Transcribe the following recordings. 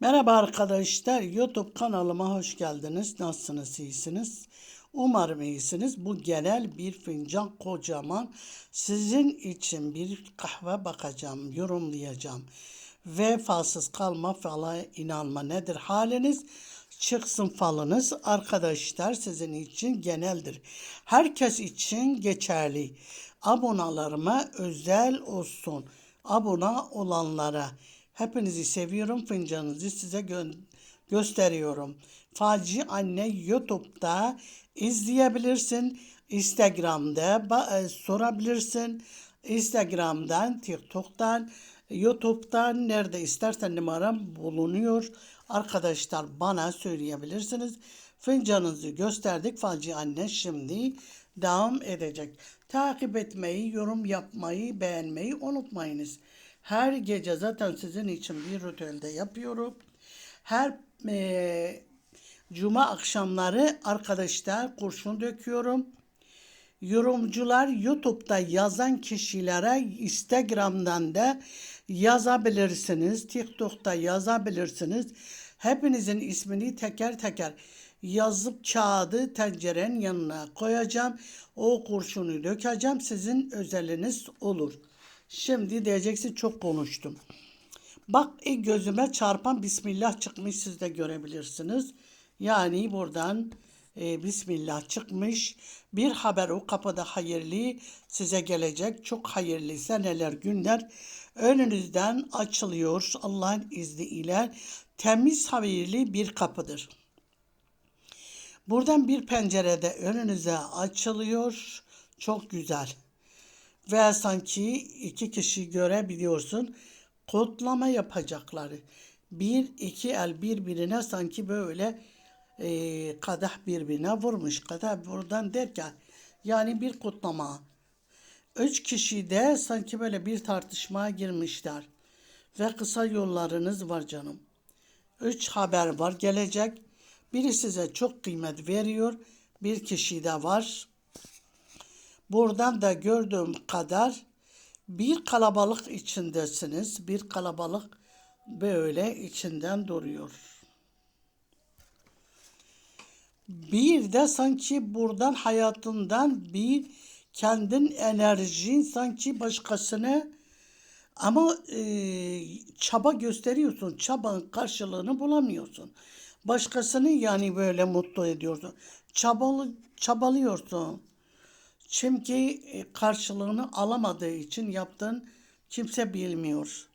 Merhaba arkadaşlar, YouTube kanalıma hoş geldiniz. Nasılsınız, iyisiniz? Umarım iyisiniz. Bu genel bir fincan kocaman sizin için bir kahve bakacağım, yorumlayacağım. Ve falsız kalma falan inanma nedir haliniz? Çıksın falınız arkadaşlar sizin için geneldir. Herkes için geçerli. Abonalarıma özel olsun. Abone olanlara. Hepinizi seviyorum. Fincanınızı size gö- gösteriyorum. Falcı Anne YouTube'da izleyebilirsin. Instagram'da e, sorabilirsin. Instagram'dan, TikTok'tan, YouTube'dan nerede istersen numaram bulunuyor. Arkadaşlar bana söyleyebilirsiniz. Fincanınızı gösterdik. Falcı Anne şimdi devam edecek. Takip etmeyi, yorum yapmayı, beğenmeyi unutmayınız. Her gece zaten sizin için bir ritüelde yapıyorum. Her eee, cuma akşamları arkadaşlar kurşun döküyorum. Yorumcular YouTube'da yazan kişilere Instagram'dan da yazabilirsiniz. TikTok'ta yazabilirsiniz. Hepinizin ismini teker teker yazıp kağıdı tencerenin yanına koyacağım. O kurşunu dökeceğim. Sizin özeliniz olur. Şimdi diyeceksin çok konuştum. Bak ilk gözüme çarpan Bismillah çıkmış siz de görebilirsiniz. Yani buradan e, Bismillah çıkmış. Bir haber o kapıda hayırlı size gelecek. Çok hayırlı seneler günler önünüzden açılıyor Allah'ın izniyle. Temiz hayırlı bir kapıdır. Buradan bir pencerede önünüze açılıyor. Çok güzel. Ve sanki iki kişi görebiliyorsun. Kodlama yapacakları. Bir iki el birbirine sanki böyle e, kadah birbirine vurmuş. Kadah buradan derken yani bir kutlama. Üç kişi de sanki böyle bir tartışmaya girmişler. Ve kısa yollarınız var canım. Üç haber var gelecek. Biri size çok kıymet veriyor. Bir kişi de var. Buradan da gördüğüm kadar bir kalabalık içindesiniz. Bir kalabalık böyle içinden duruyor. Bir de sanki buradan hayatından bir kendin enerjin sanki başkasını ama e, çaba gösteriyorsun. Çabanın karşılığını bulamıyorsun. Başkasını yani böyle mutlu ediyorsun. Çabalı, çabalıyorsun. Çünkü e, karşılığını alamadığı için yaptığın kimse bilmiyor.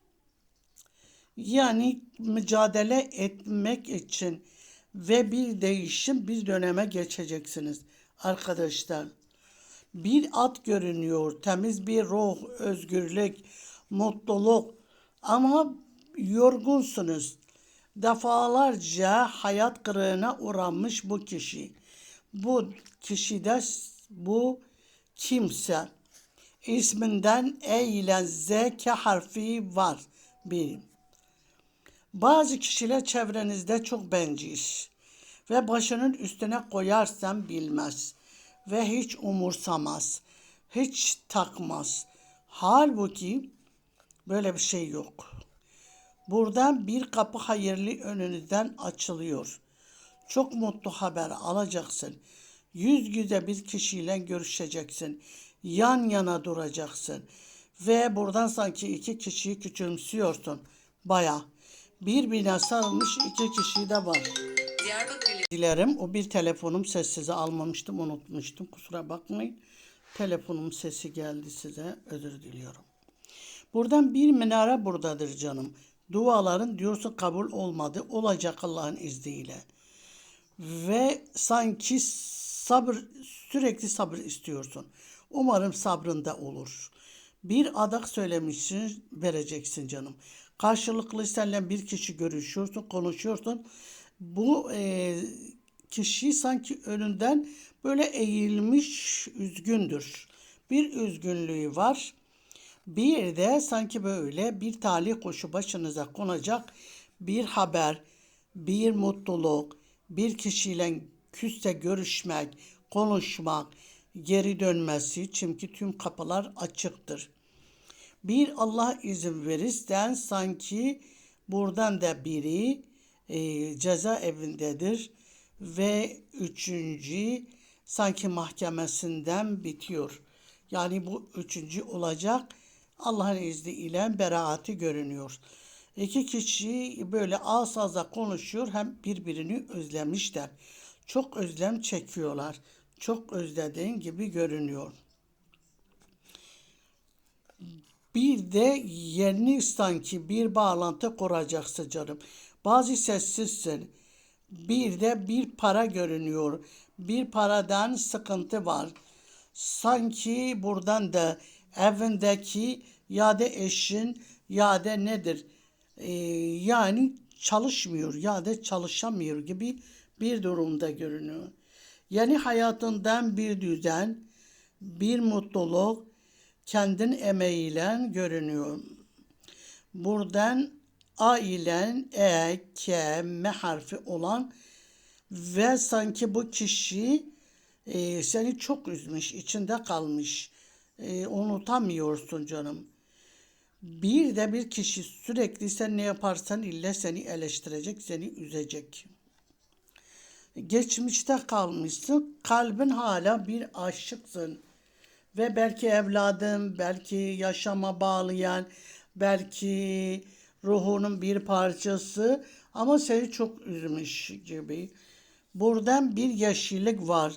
Yani mücadele etmek için ve bir değişim bir döneme geçeceksiniz arkadaşlar. Bir at görünüyor, temiz bir ruh, özgürlük, mutluluk ama yorgunsunuz. Defalarca hayat kırığına uğramış bu kişi. Bu kişide bu kimse isminden E ile Z K harfi var. Bir. Bazı kişiler çevrenizde çok bencil ve başının üstüne koyarsam bilmez ve hiç umursamaz, hiç takmaz. Halbuki böyle bir şey yok. Buradan bir kapı hayırlı önünüzden açılıyor. Çok mutlu haber alacaksın. Yüz yüze bir kişiyle görüşeceksin. Yan yana duracaksın. Ve buradan sanki iki kişiyi küçümsüyorsun. Baya. Birbirine sarılmış iki kişi de var. Dilerim o bir telefonum sessize almamıştım unutmuştum kusura bakmayın. Telefonum sesi geldi size özür diliyorum. Buradan bir minare buradadır canım. Duaların diyorsun kabul olmadı. Olacak Allah'ın izniyle. Ve sanki sabır sürekli sabır istiyorsun. Umarım sabrında olur. Bir adak söylemişsin vereceksin canım. Karşılıklı seninle bir kişi görüşüyorsun, konuşuyorsun. Bu e, kişi sanki önünden böyle eğilmiş, üzgündür. Bir üzgünlüğü var. Bir de sanki böyle bir talih kuşu başınıza konacak bir haber, bir mutluluk, bir kişiyle küste görüşmek, konuşmak, geri dönmesi çünkü tüm kapılar açıktır. Bir Allah izin verirsen sanki buradan da biri e, cezaevindedir ve üçüncü sanki mahkemesinden bitiyor. Yani bu üçüncü olacak. Allah'ın izniyle beraati görünüyor. İki kişi böyle ağız ağza konuşuyor hem birbirini özlemişler. Çok özlem çekiyorlar. Çok özlediğin gibi görünüyor. Bir de yeni sanki bir bağlantı kuracaksın canım. Bazı sessizsin. Bir de bir para görünüyor. Bir paradan sıkıntı var. Sanki buradan da evindeki ya da eşin ya da nedir? Ee, yani çalışmıyor ya da çalışamıyor gibi bir durumda görünüyor. Yani hayatından bir düzen, bir mutluluk kendin emeğiyle görünüyor. Buradan A ile E, K, M harfi olan ve sanki bu kişi e, seni çok üzmüş, içinde kalmış. E, unutamıyorsun canım. Bir de bir kişi sürekli sen ne yaparsan ille seni eleştirecek, seni üzecek. Geçmişte kalmışsın, kalbin hala bir aşıksın. Ve belki evladım, belki yaşama bağlayan, belki ruhunun bir parçası ama seni çok üzmüş gibi. Buradan bir yeşillik var.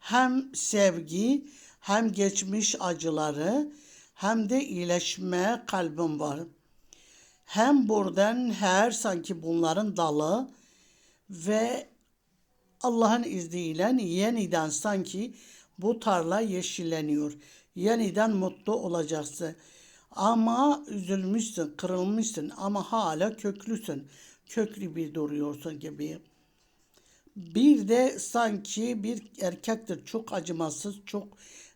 Hem sevgi, hem geçmiş acıları, hem de iyileşme kalbim var. Hem buradan her sanki bunların dalı ve Allah'ın izniyle yeniden sanki bu tarla yeşilleniyor. Yeniden mutlu olacaksın. Ama üzülmüşsün, kırılmışsın ama hala köklüsün. Köklü bir duruyorsun gibi. Bir de sanki bir erkektir çok acımasız, çok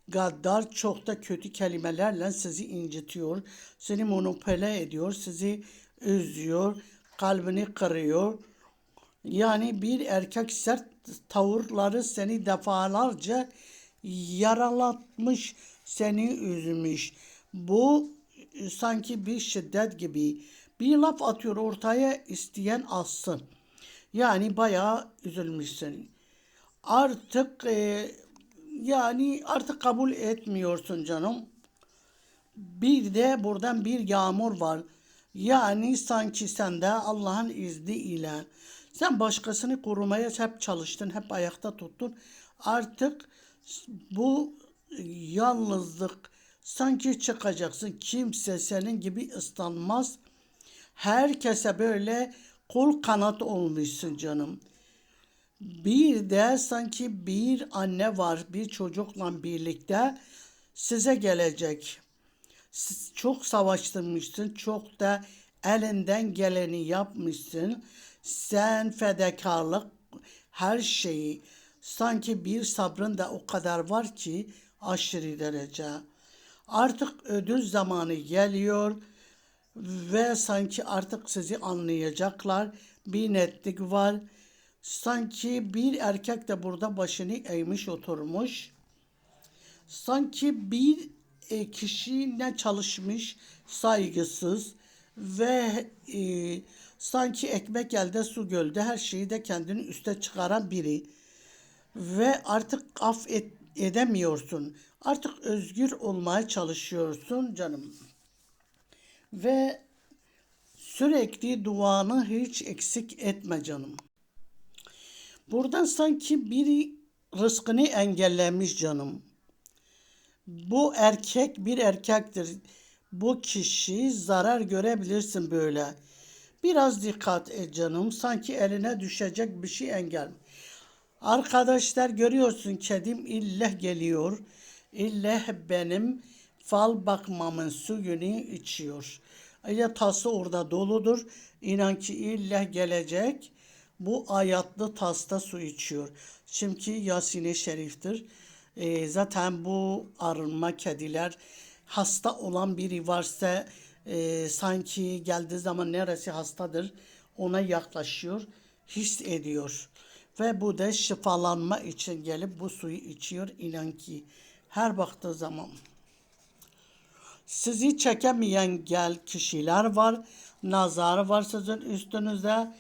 gaddar, çok da kötü kelimelerle sizi incitiyor. Seni monopole ediyor, sizi üzüyor, kalbini kırıyor. Yani bir erkek sert tavırları seni defalarca yaralatmış, seni üzmüş. Bu e, sanki bir şiddet gibi. Bir laf atıyor ortaya isteyen alsın. Yani bayağı üzülmüşsün. Artık e, yani artık kabul etmiyorsun canım. Bir de buradan bir yağmur var. Yani sanki sen de Allah'ın izniyle sen başkasını korumaya hep çalıştın, hep ayakta tuttun. Artık bu yalnızlık sanki çıkacaksın. Kimse senin gibi ıslanmaz. Herkese böyle kol kanat olmuşsun canım. Bir de sanki bir anne var bir çocukla birlikte size gelecek. Siz çok savaştırmışsın, çok da elinden geleni yapmışsın. Sen fedakarlık her şeyi sanki bir sabrın da o kadar var ki aşırı derece. Artık ödül zamanı geliyor ve sanki artık sizi anlayacaklar. Bir netlik var. Sanki bir erkek de burada başını eğmiş oturmuş. Sanki bir e, kişi ne çalışmış, saygısız ve e, sanki ekmek elde su gölde her şeyi de kendini üste çıkaran biri. Ve artık af et, edemiyorsun. Artık özgür olmaya çalışıyorsun canım. Ve sürekli duanı hiç eksik etme canım. Buradan sanki biri rızkını engellemiş canım. Bu erkek bir erkektir. Bu kişi zarar görebilirsin böyle. Biraz dikkat et canım. Sanki eline düşecek bir şey engel. Arkadaşlar görüyorsun kedim illah geliyor. İllah benim fal bakmamın suyunu içiyor. Ya tası orada doludur. İnan ki illah gelecek. Bu ayatlı tasta su içiyor. Çünkü Yasin-i Şerif'tir. E, zaten bu arınma kediler hasta olan biri varsa e, sanki geldiği zaman neresi hastadır ona yaklaşıyor, his ediyor. Ve bu da şifalanma için gelip bu suyu içiyor inan ki her baktığı zaman. Sizi çekemeyen gel kişiler var. Nazar var sizin üstünüzde.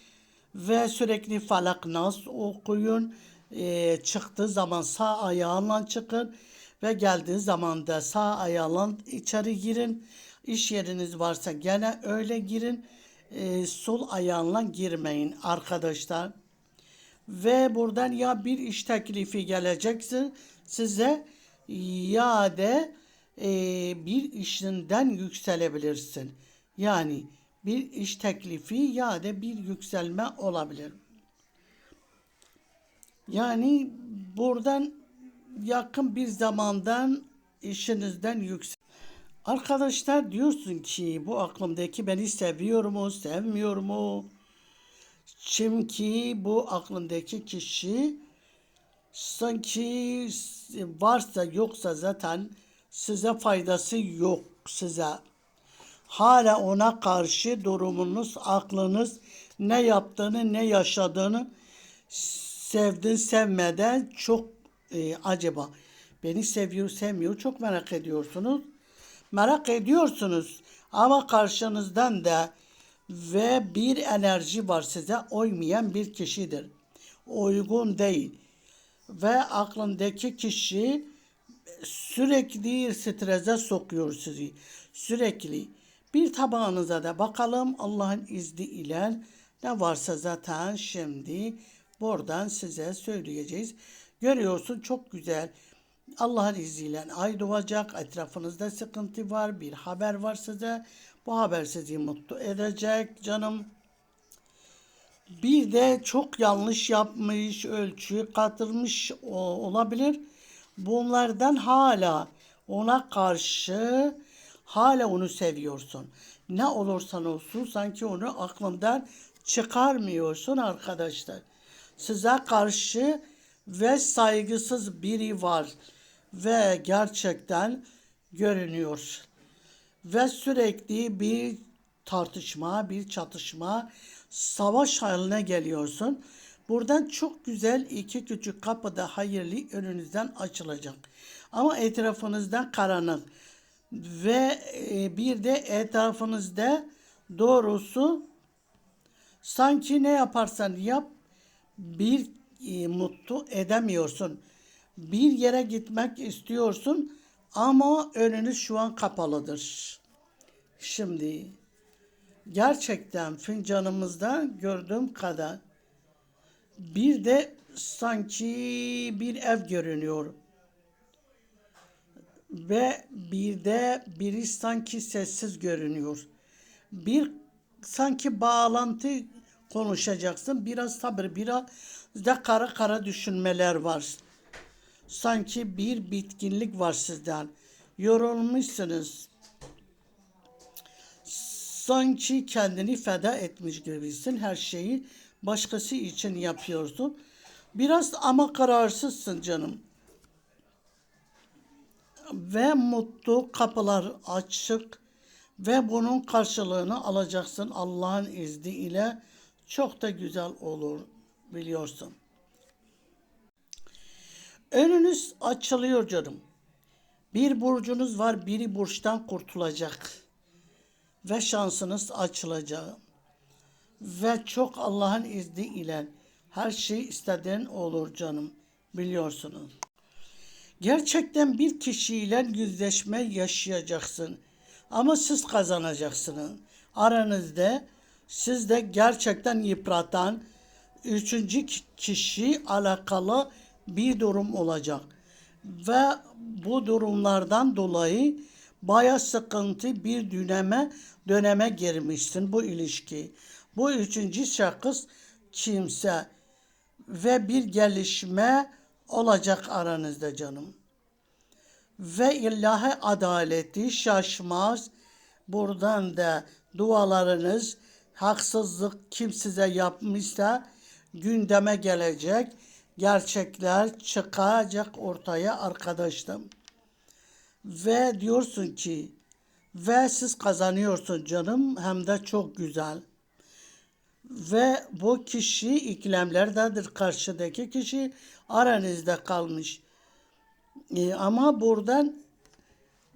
ve sürekli falak nas okuyun. Ee, çıktığı zaman sağ ayağınla çıkın ve geldiği zaman da sağ ayağınla içeri girin. İş yeriniz varsa gene öyle girin. Ee, sol ayağınla girmeyin arkadaşlar. Ve buradan ya bir iş teklifi gelecekse size ya da e, bir işinden yükselebilirsin. Yani bir iş teklifi ya da bir yükselme olabilir. Yani buradan yakın bir zamandan işinizden yüksel. Arkadaşlar diyorsun ki bu aklımdaki beni seviyor mu, sevmiyor mu? Çünkü bu aklındaki kişi sanki varsa yoksa zaten size faydası yok size. Hala ona karşı durumunuz, aklınız ne yaptığını, ne yaşadığını sevdin sevmeden çok e, acaba beni seviyor sevmiyor çok merak ediyorsunuz. Merak ediyorsunuz ama karşınızdan da ve bir enerji var size uymayan bir kişidir. Uygun değil. Ve aklındaki kişi sürekli strese sokuyor sizi. Sürekli. Bir tabağınıza da bakalım Allah'ın izni ile ne varsa zaten şimdi buradan size söyleyeceğiz. Görüyorsun çok güzel. Allah'ın izniyle ay doğacak. Etrafınızda sıkıntı var. Bir haber var size. Bu haber sizi mutlu edecek canım. Bir de çok yanlış yapmış, ölçü katılmış olabilir. Bunlardan hala ona karşı hala onu seviyorsun. Ne olursan olsun sanki onu aklından çıkarmıyorsun arkadaşlar. Size karşı ve saygısız biri var ve gerçekten görünüyor ve sürekli bir tartışma, bir çatışma, savaş haline geliyorsun. Buradan çok güzel iki küçük kapı da hayırlı önünüzden açılacak. Ama etrafınızda karanlık ve e, bir de etrafınızda doğrusu sanki ne yaparsan yap bir e, mutlu edemiyorsun. Bir yere gitmek istiyorsun ama önünüz şu an kapalıdır. Şimdi gerçekten fincanımızda gördüğüm kadar bir de sanki bir ev görünüyor. Ve bir de biri sanki sessiz görünüyor. Bir sanki bağlantı konuşacaksın. Biraz sabır, biraz da kara kara düşünmeler var. Sanki bir bitkinlik var sizden. Yorulmuşsunuz. Sanki kendini feda etmiş gibisin. Her şeyi başkası için yapıyorsun. Biraz ama kararsızsın canım. Ve mutlu kapılar açık ve bunun karşılığını alacaksın Allah'ın izniyle. Çok da güzel olur biliyorsun. Önünüz açılıyor canım. Bir burcunuz var, biri burçtan kurtulacak. Ve şansınız açılacak. Ve çok Allah'ın izni ile her şey istediğin olur canım. Biliyorsunuz. Gerçekten bir kişiyle yüzleşme yaşayacaksın. Ama siz kazanacaksınız. Aranızda sizde gerçekten yıpratan üçüncü kişi alakalı bir durum olacak. Ve bu durumlardan dolayı baya sıkıntı bir döneme döneme girmişsin bu ilişki. Bu üçüncü şahıs kimse ve bir gelişme olacak aranızda canım. Ve ilahi adaleti şaşmaz. Buradan da dualarınız haksızlık kim size yapmışsa gündeme gelecek gerçekler çıkacak ortaya arkadaşım. Ve diyorsun ki ve siz kazanıyorsun canım hem de çok güzel. Ve bu kişi iklemlerdedir karşıdaki kişi aranızda kalmış. E, ama buradan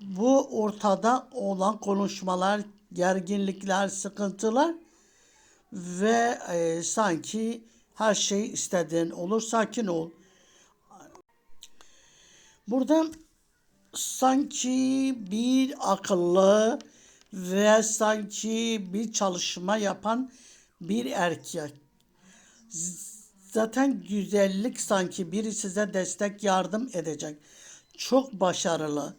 bu ortada olan konuşmalar, gerginlikler, sıkıntılar ve e, sanki her şey istediğin olur. Sakin ol. Burada sanki bir akıllı ve sanki bir çalışma yapan bir erkek. Zaten güzellik sanki biri size destek yardım edecek. Çok başarılı.